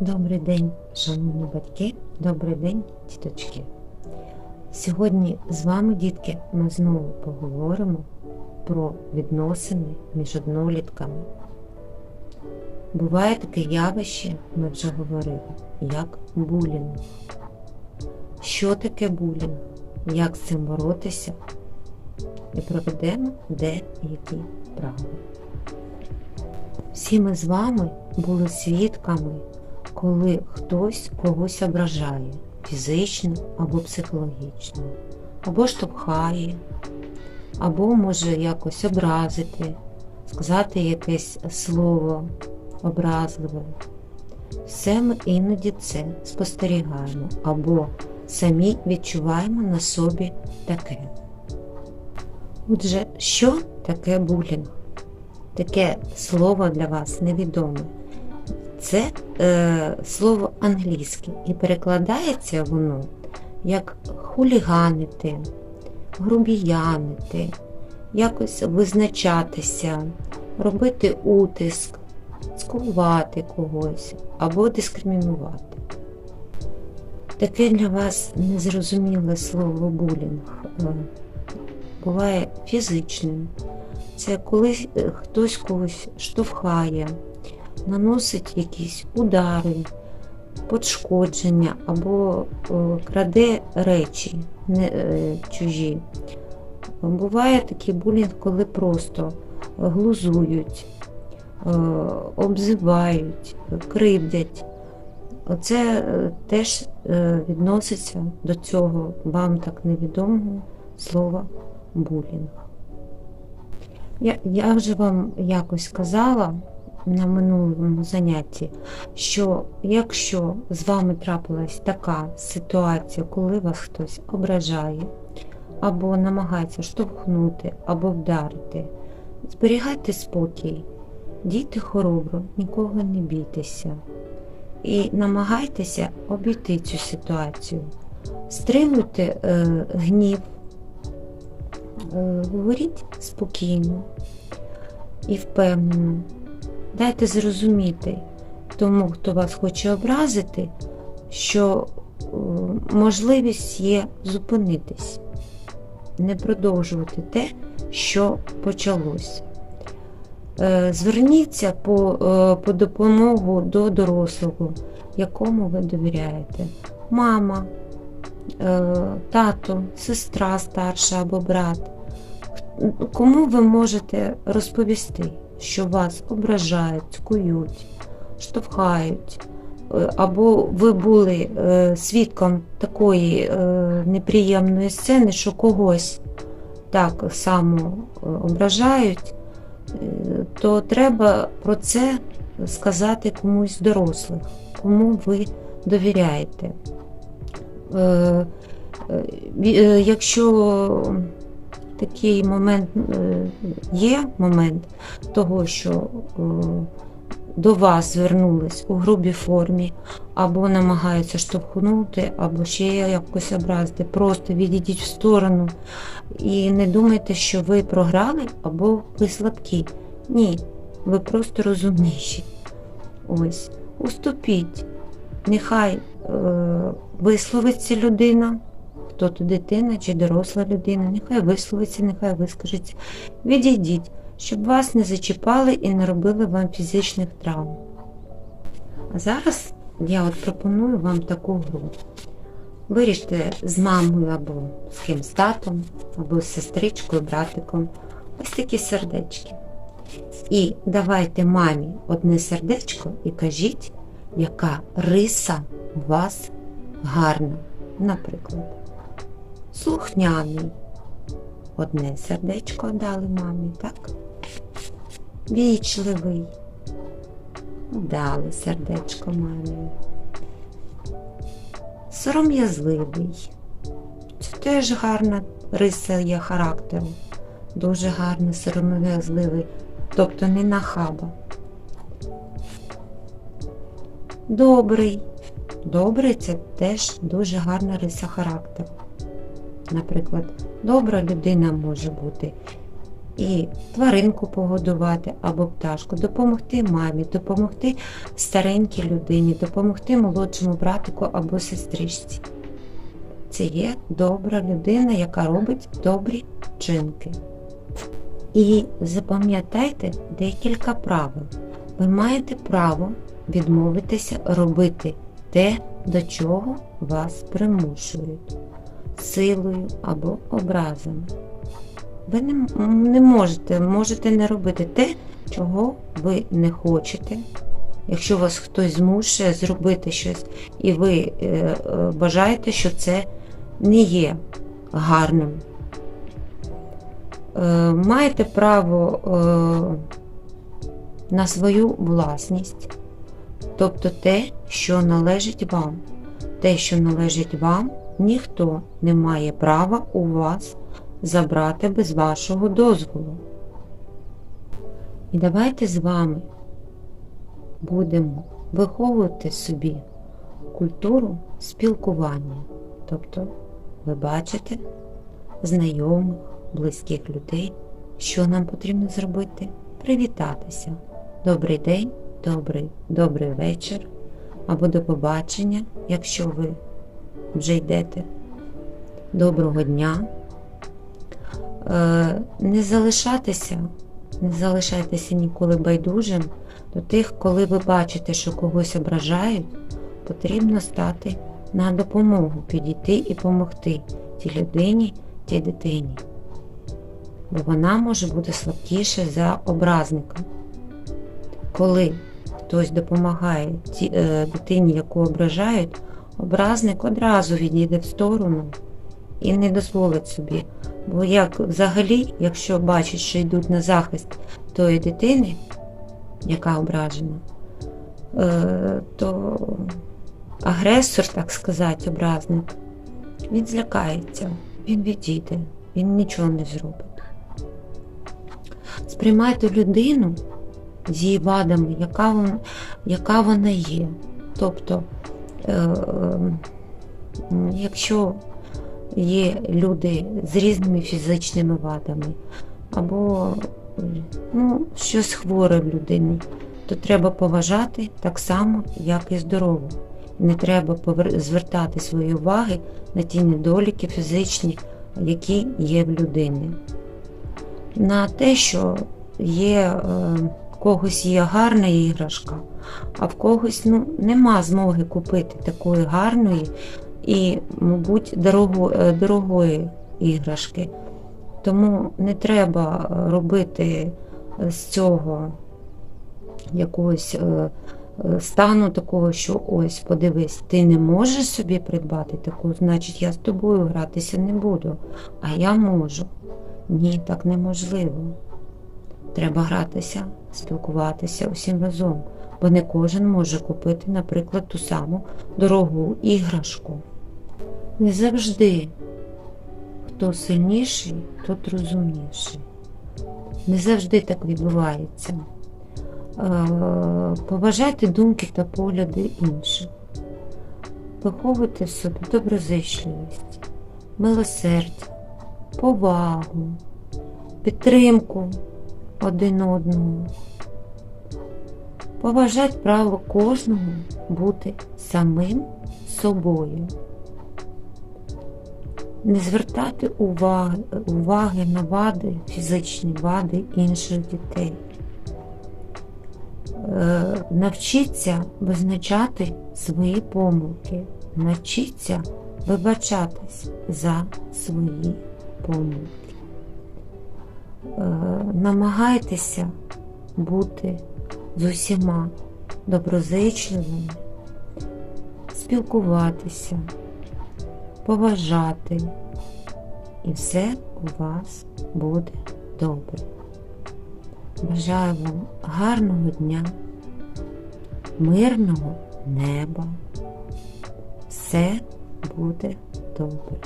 Добрий день, шановні батьки, добрий день, діточки. Сьогодні з вами, дітки, ми знову поговоримо про відносини між однолітками. Буває таке явище, ми вже говорили, як булінг. Що таке булінг? Як з цим боротися? І проведемо деякі правила. Всі ми з вами були свідками коли хтось когось ображає фізично або психологічно, або штовхає, або може якось образити, сказати якесь слово образливе. Все ми іноді це спостерігаємо або самі відчуваємо на собі таке. Отже, що таке булінг? Таке слово для вас невідоме. Це е, слово англійське і перекладається воно як хуліганити, грубіянити, якось визначатися, робити утиск, скувати когось або дискримінувати. Таке для вас незрозуміле слово булінг е, буває фізичним. Це коли е, хтось когось штовхає наносить якісь удари, пошкодження або о, краде речі не, е, чужі. Буває такий булінг, коли просто глузують, е, обзивають, кривдять. Оце е, теж е, відноситься до цього вам так невідомого слова булінг. Я, я вже вам якось казала на минулому занятті, що якщо з вами трапилась така ситуація, коли вас хтось ображає, або намагається штовхнути, або вдарити, зберігайте спокій, дійте хоробро, нікого не бійтеся. І намагайтеся обійти цю ситуацію. Стримуйте е, гнів, е, говоріть спокійно і впевнено. Дайте зрозуміти тому, хто вас хоче образити, що е, можливість є зупинитись, не продовжувати те, що почалось. Е, зверніться по, е, по допомогу до дорослого, якому ви довіряєте. Мама, тато, сестра старша або брат. Кому ви можете розповісти? Що вас ображають, цькують, штовхають, е, або ви були е, свідком такої е, неприємної сцени, що когось так само ображають, то треба про це сказати комусь дорослих, кому ви довіряєте. Якщо такий момент е, є момент того, що е, до вас звернулись у грубій формі, або намагаються штовхнути, або ще якось образити. Просто відійдіть в сторону і не думайте, що ви програли або ви слабкі. Ні, ви просто розумніші. Ось, уступіть. Нехай е, висловиться людина хто то дитина чи доросла людина, нехай висловиться, нехай вискажеться. Відійдіть, щоб вас не зачіпали і не робили вам фізичних травм. А зараз я от пропоную вам таку гру. Виріште з мамою або з ким з татом, або з сестричкою, братиком. Ось такі сердечки. І давайте мамі одне сердечко і кажіть, яка риса у вас гарна. Наприклад слухняний. Одне сердечко дали мамі, так? Вічливий. Дали сердечко мамі. Сором'язливий. Це теж гарна риса є характеру. Дуже гарний, сором'язливий, тобто не нахаба. Добрий. Добрий це теж дуже гарна риса характеру. Наприклад, добра людина може бути і тваринку погодувати або пташку, допомогти мамі, допомогти старенькій людині, допомогти молодшому братику або сестричці. Це є добра людина, яка робить добрі вчинки. І запам'ятайте декілька правил. Ви маєте право відмовитися робити те, до чого вас примушують силою або образами. Ви не, не можете, можете не робити те, чого ви не хочете. Якщо вас хтось змушує зробити щось, і ви е, е, вважаєте, що це не є гарним. Е, маєте право е, на свою власність, тобто те, що належить вам. Те, що належить вам, ніхто не має права у вас забрати без вашого дозволу. І давайте з вами будемо виховувати собі культуру спілкування. Тобто ви бачите знайомих, близьких людей, що нам потрібно зробити? Привітатися. Добрий день, добрий, добрий вечір або до побачення, якщо ви вже йдете. Доброго дня. Е, Не залишатися, не залишайтеся ніколи байдужим до тих, коли ви бачите, що когось ображають, потрібно стати на допомогу, підійти і допомогти тій людині, тій дитині. Бо вона може бути слабкіша за образника. Коли хтось допомагає е, дитині, яку ображають, образник одразу відійде в сторону і не дозволить собі. Бо як взагалі, якщо бачить, що йдуть на захист тої дитини, яка ображена, е, то агресор, так сказати, образник, він злякається, він відійде, він нічого не зробить. Сприймайте людину з її вадами, яка вона, яка вона є. Тобто, якщо є люди з різними фізичними вадами, або е, ну, щось хворе в людині, то треба поважати так само, як і здорову. Не треба звертати свої уваги на ті недоліки фізичні, які є в людини. На те, що є е, в когось є гарна іграшка, а в когось ну, нема змоги купити такої гарної і, мабуть, дорого, е, дорогої іграшки. Тому не треба робити е, з цього якогось е, стану такого, що ось, подивись, ти не можеш собі придбати таку, значить я з тобою гратися не буду, а я можу. Ні, так неможливо. Треба гратися, спілкуватися усім разом, бо не кожен може купити, наприклад, ту саму дорогу іграшку. Не завжди хто сильніший, тот розумніший. Не завжди так відбувається. Е, Поважайте думки та погляди інших. Виховуйте в собі доброзичливість, милосердя, повагу, підтримку один одного. Поважать право кожного бути самим собою. Не звертати уваги, уваги на вади, фізичні вади інших дітей. Е, Навчіться визначати свої помилки, навчіться вибачатись за свої помилки. Е, Намагайтеся бути з усіма доброзичливими, спілкуватися, поважати, і все у вас буде добре. Бажаю вам гарного дня, мирного неба. Все буде добре.